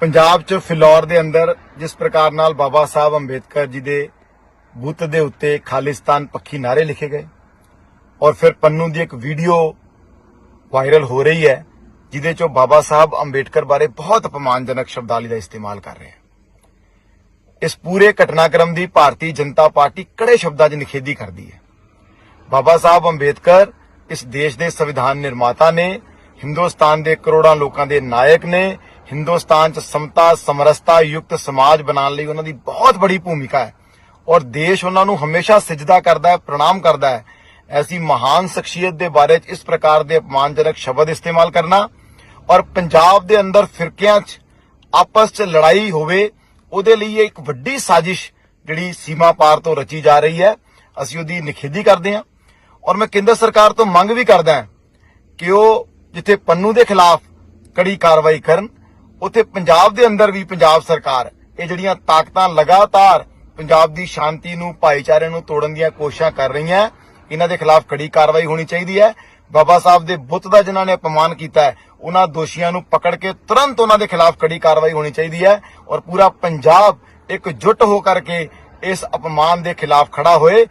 ਪੰਜਾਬ 'ਚ ਫਿਲੌਰ ਦੇ ਅੰਦਰ ਜਿਸ ਪ੍ਰਕਾਰ ਨਾਲ ਬਾਬਾ ਸਾਹਿਬ ਅੰਬੇਦਕਰ ਜੀ ਦੇ ਬੁੱਤ ਦੇ ਉੱਤੇ ਖਾਲਿਸਤਾਨ ਪੱਖੀ ਨਾਰੇ ਲਿਖੇ ਗਏ ਔਰ ਫਿਰ ਪੰਨੂ ਦੀ ਇੱਕ ਵੀਡੀਓ ਵਾਇਰਲ ਹੋ ਰਹੀ ਹੈ, ਜਿਹਦੇ 'ਚੋਂ ਬਾਬਾ ਸਾਹਿਬ ਅੰਬੇਦਕਰ ਬਾਰੇ ਬਹੁਤ ਅਪਮਾਨਜਨਕ ਸ਼ਬਦਾਵਲੀ ਦਾ ਇਸਤੇਮਾਲ ਕਰ ਰਹੇ ਹਨ। ਇਸ ਪੂਰੇ ਘਟਨਾਕ੍ਰਮ ਦੀ ਭਾਰਤੀ ਜਨਤਾ ਪਾਰਟੀ ਕੜੇ ਸ਼ਬਦਾਂ 'ਚ ਨਿਖੇਧੀ ਕਰਦੀ ਹੈ। ਬਾਬਾ ਸਾਹਿਬ ਅੰਬੇਦਕਰ ਇਸ ਦੇਸ਼ ਦੇ ਸੰਵਿਧਾਨ ਨਿਰਮਾਤਾ ਨੇ, ਹਿੰਦੁਸਤਾਨ ਦੇ ਕਰੋੜਾਂ ਲੋਕਾਂ ਦੇ ਨਾਇਕ ਨੇ ਹਿੰਦੁਸਤਾਨ 'ਚ ਸਮਤਾ, ਸਮਰਸਤਾ, ਯੁਕਤ ਸਮਾਜ ਬਣਾਉਣ ਲਈ ਉਹਨਾਂ ਦੀ ਬਹੁਤ ਬੜੀ ਭੂਮਿਕਾ ਹੈ। ਔਰ ਦੇਸ਼ ਉਹਨਾਂ ਨੂੰ ਹਮੇਸ਼ਾ ਸਜਦਾ ਕਰਦਾ ਹੈ, ਪ੍ਰਣਾਮ ਕਰਦਾ ਹੈ। ਐਸੀ ਮਹਾਨ ਸ਼ਖਸੀਅਤ ਦੇ ਬਾਰੇ 'ਚ ਇਸ ਪ੍ਰਕਾਰ ਦੇ ਅਪਮਾਨਜਨਕ ਸ਼ਬਦ ਇਸਤੇਮਾਲ ਕਰਨਾ ਔਰ ਪੰਜਾਬ ਦੇ ਅੰਦਰ ਫਿਰਕਿਆਂ 'ਚ ਆਪਸ 'ਚ ਲੜਾਈ ਹੋਵੇ, ਉਹਦੇ ਲਈ ਇਹ ਇੱਕ ਵੱਡੀ ਸਾਜ਼ਿਸ਼ ਜਿਹੜੀ ਸੀਮਾ ਪਾਰ ਤੋਂ ਰਚੀ ਜਾ ਰਹੀ ਹੈ। ਅਸੀਂ ਉਹਦੀ ਨਿਖੇਧੀ ਕਰਦੇ ਹਾਂ। ਔਰ ਮੈਂ ਕੇਂਦਰ ਸਰਕਾਰ ਤੋਂ ਮੰਗ ਵੀ ਕਰਦਾ ਹਾਂ ਕਿ ਉਹ ਜਿੱਥੇ ਪੰਨੂ ਦੇ ਖਿਲਾਫ ਕੜੀ ਕਾਰਵਾਈ ਕਰਨ ਉੱਥੇ ਪੰਜਾਬ ਦੇ ਅੰਦਰ ਵੀ ਪੰਜਾਬ ਸਰਕਾਰ ਇਹ ਜਿਹੜੀਆਂ ਤਾਕਤਾਂ ਲਗਾਤਾਰ ਪੰਜਾਬ ਦੀ ਸ਼ਾਂਤੀ ਨੂੰ, ਭਾਈਚਾਰੇ ਨੂੰ ਤੋੜਨ ਦੀਆਂ ਕੋਸ਼ਿਸ਼ਾਂ ਕਰ ਰਹੀਆਂ, ਇਹਨਾਂ ਦੇ ਖਿਲਾਫ ਕੜੀ ਕਾਰਵਾਈ ਹੋਣੀ ਚਾਹੀਦੀ ਹੈ। ਬਾਬਾ ਸਾਹਿਬ ਦੇ ਬੁੱਤ ਦਾ ਜਿਨ੍ਹਾਂ ਨੇ ਅਪਮਾਨ ਕੀਤਾ ਹੈ, ਉਹਨਾਂ ਦੋਸ਼ੀਆਂ ਨੂੰ ਪਕੜ ਕੇ ਤੁਰੰਤ ਉਹਨਾਂ ਦੇ ਖਿਲਾਫ ਕੜੀ ਕਾਰਵਾਈ ਹੋਣੀ ਚਾਹੀਦੀ ਹੈ ਔਰ ਪੂਰਾ ਪੰਜਾਬ ਇਕਜੁੱਟ ਹੋ ਕਰਕੇ ਇਸ ਅਪਮਾਨ ਦੇ ਖਿਲਾਫ ਖੜਾ ਹੋਏ।